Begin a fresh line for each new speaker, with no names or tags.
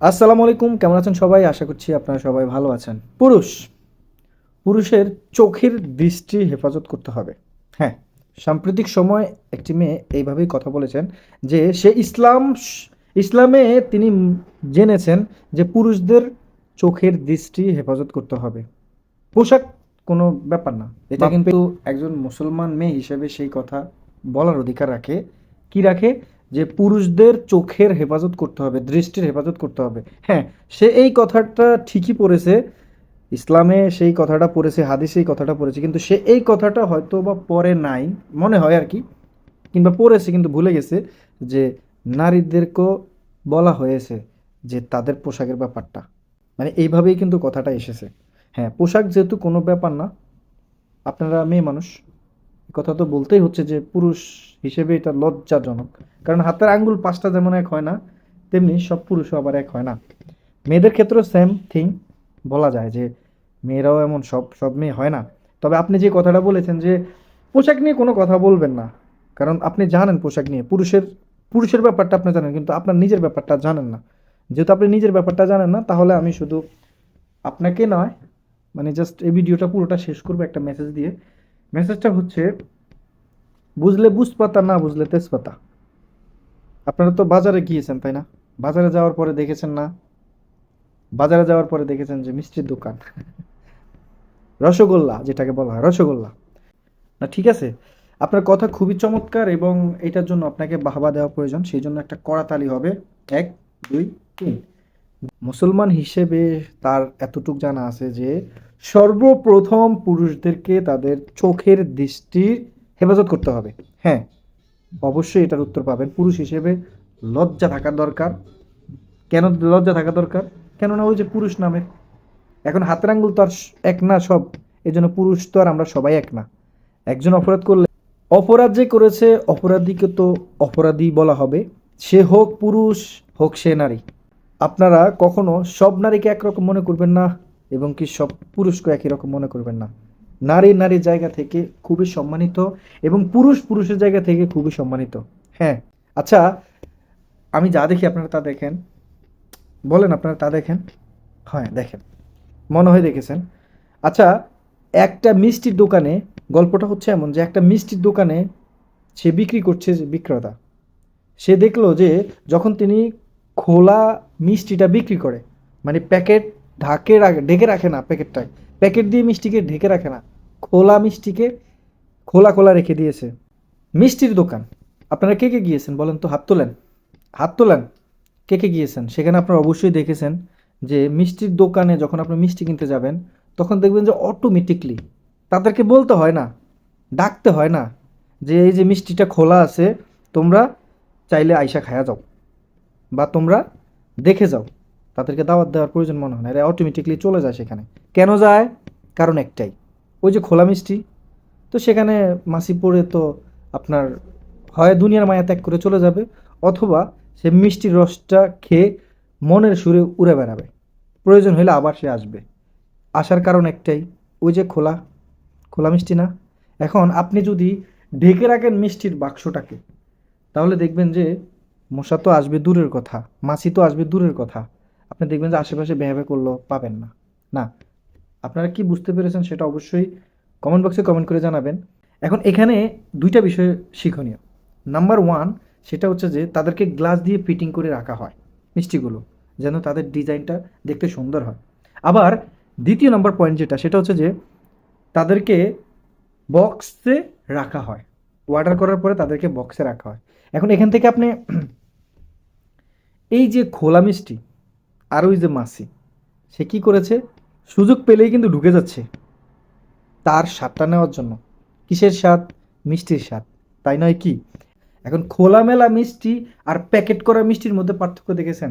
আসসালামু আলাইকুম কেমন আছেন সবাই? আশা করছি আপনারা সবাই ভালো আছেন। পুরুষ পুরুষের চোখের দৃষ্টি হেফাজত করতে হবে। হ্যাঁ সাম্প্রতিক সময় একটি মেয়ে এইভাবেই কথা বলেছেন যে সে ইসলাম ইসলামে তিনি জেনেছেন যে পুরুষদের চোখের দৃষ্টি হেফাজত করতে হবে। পোশাক কোনো ব্যাপার না। এটা কিন্তু একজন মুসলমান মেয়ে হিসেবে সেই কথা বলার অধিকার রাখে। কি রাখে? যে পুরুষদের চোখের হেফাজত করতে হবে, দৃষ্টির হেফাজত করতে হবে। হ্যাঁ সে এই কথাটা ঠিকই পড়েছে, ইসলামে সেই কথাটা পড়েছে, হাদিসে এই কথাটা পড়েছে, কিন্তু সে এই কথাটা হয়তো বা পরে নাই, মনে হয় আর কি, কিংবা পড়েছে কিন্তু ভুলে গেছে যে নারীদেরকেও বলা হয়েছে যে তাদের পোশাকের ব্যাপারটা। মানে এইভাবেই কিন্তু কথাটা এসেছে। হ্যাঁ পোশাক যেহেতু কোনো ব্যাপার না, আপনারা মেয়ে মানুষ কথা তো বলতেই হচ্ছে যে পুরুষ হিসেবে এটা লজ্জাজনক। কারণ হাতের আঙ্গুল পাঁচটা যেমন এক হয় না, তেমনি সব পুরুষও আবার এক হয় না। মেয়েদের ক্ষেত্রেও সেম থিং বলা যায় যে মেয়েরাও এমন, সব সব মেয়ে হয় না। তবে আপনি যে কথাটা বলেছেন যে পোশাক নিয়ে কোনো কথা বলবেন না, কারণ আপনি জানেন পোশাক নিয়ে। পুরুষের পুরুষের ব্যাপারটা আপনি জানেন, কিন্তু আপনার নিজের ব্যাপারটা জানেন না। যেহেতু আপনি নিজের ব্যাপারটা জানেন না, তাহলে আমি শুধু আপনাকে নয় মানে জাস্ট এই ভিডিওটা পুরোটা শেষ করব একটা মেসেজ দিয়ে। মেসেজটা হচ্ছে, বুঝলে বুঝপাতা, না বুঝলে তেজপাতা। আপনারা তো বাজারে গিয়েছেন, তাই না? বাজারে যাওয়ার পরে দেখেছেন না? বাজারে যাওয়ার পরে দেখেছেন যে মিষ্টির দোকান। রসগোল্লা, যেটাকে বলা হয়, রসগোল্লা। না, ঠিক আছে। আপনার কথা খুবই চমৎকার এবং এটার জন্য আপনাকে বাহবা দেওয়া প্রয়োজন। সেই জন্য একটা কড়াতালি হবে। এক, দুই, তিন। মুসলমান হিসেবে তার এতটুক জানা আছে যে সর্বপ্রথম পুরুষদেরকে তাদের চোখের দৃষ্টির হেফাজত করতে হবে। হ্যাঁ অবশ্যই এটার উত্তর পাবেন। পুরুষ হিসেবে লজ্জা থাকা দরকার। কেন লজ্জা থাকা দরকার? কেননা ওই যে পুরুষ নামের এখন হাতের আঙ্গুল তো আর এক না সব এই জন্য পুরুষ তো আর আমরা সবাই এক না। একজন অপরাধ করলে অপরাধ যে করেছে, অপরাধীকে তো অপরাধী বলা হবে। সে হোক পুরুষ, হোক সে নারী। আপনারা কখনো সব নারীকে একরকম মনে করবেন না এবং কি সব পুরুষকে একই রকম মনে করবেন না। নারী নারীর জায়গা থেকে খুবই সম্মানিত এবং পুরুষ পুরুষের জায়গা থেকে খুবই সম্মানিত। হ্যাঁ আচ্ছা আমি যা দেখি আপনারা তা দেখেন। বলেন আপনারা তা দেখেন। হ্যাঁ দেখেন। মনে হয় দেখেছেন। আচ্ছা একটা মিষ্টির দোকানে, গল্পটা হচ্ছে এমন যে একটা মিষ্টির দোকানে সে বিক্রি করছে যে বিক্রেতা। সে দেখল যে যখন তিনি খোলা মিষ্টিটা বিক্রি করে। মানে প্যাকেট ঢাকে রাখে, ঢেকে রাখে না প্যাকেটটা প্যাকেট দিয়ে মিষ্টিকে ঢেকে রাখে না। খোলা মিষ্টিকে খোলা খোলা রেখে দিয়েছে। মিষ্টির দোকান। আপনারা কে কে গিয়েছেন বলেন তো? হাত তোলেন। হাত তোলেন। কে কে গিয়েছেন? সেখানে আপনারা অবশ্যই দেখেছেন যে মিষ্টির দোকানে যখন আপনি মিষ্টি কিনতে যাবেন, তখন দেখবেন যে অটোমেটিকলি তাদেরকে বলতে হয় না, ডাকতে হয় না যে এই যে মিষ্টিটা খোলা আছে, তোমরা চাইলে আইসা খায়া যাও। বা তোমরা দেখে যাও। তাদেরকে দাওয়াত দেওয়ার প্রয়োজন মনে হয় না। এরা অটোমেটিকলি চলে যায় সেখানে। কেন যায়? কারণ একটাই। ওই যে খোলা মিষ্টি। তো সেখানে মাসি পড়ে তো আপনার হয় দুনিয়ার মায়া ত্যাগ করে চলে যাবে, অথবা সে মিষ্টির রসটা খেয়ে মনের সুরে উড়ে বেড়াবে। প্রয়োজন হলে আবার সে আসবে। আসার কারণ একটাই, ওই যে খোলা খোলা মিষ্টি না? এখন আপনি যদি ঢেকে রাখেন মিষ্টির বাক্সটাকে, তাহলে দেখবেন যে মশা তো আসবে দূরের কথা, মাছি তো আসবে দূরের কথা। আপনি দেখবেন যে আশেপাশে ভেবে করল পাবেন না। না, আপনারা কি বুঝতে পেরেছেন সেটা অবশ্যই কমেন্ট বক্সে কমেন্ট করে জানাবেন। এখন এখানে দুইটা বিষয় শিক্ষণীয়। নাম্বার ওয়ান সেটা হচ্ছে যে তাদেরকে গ্লাস দিয়ে ফিটিং করে রাখা হয়, মিষ্টিগুলো, যেন তাদের ডিজাইনটা দেখতে সুন্দর হয়। আবার দ্বিতীয় নম্বর পয়েন্ট যেটা, সেটা হচ্ছে যে তাদেরকে বক্সে রাখা হয়। অর্ডার করার পরে তাদেরকে বক্সে রাখা হয়। এখন এখান থেকে আপনি এই যে খোলা মিষ্টি আর ওই যে মাসি সে কী করেছে? সুযোগ পেলেই কিন্তু ঢুকে যাচ্ছে তার স্বাদটা নেওয়ার জন্য। কিসের স্বাদ? মিষ্টির স্বাদ। তাই নয় কি? এখন খোলামেলা মিষ্টি আর প্যাকেট করা মিষ্টির মধ্যে পার্থক্য দেখেছেন?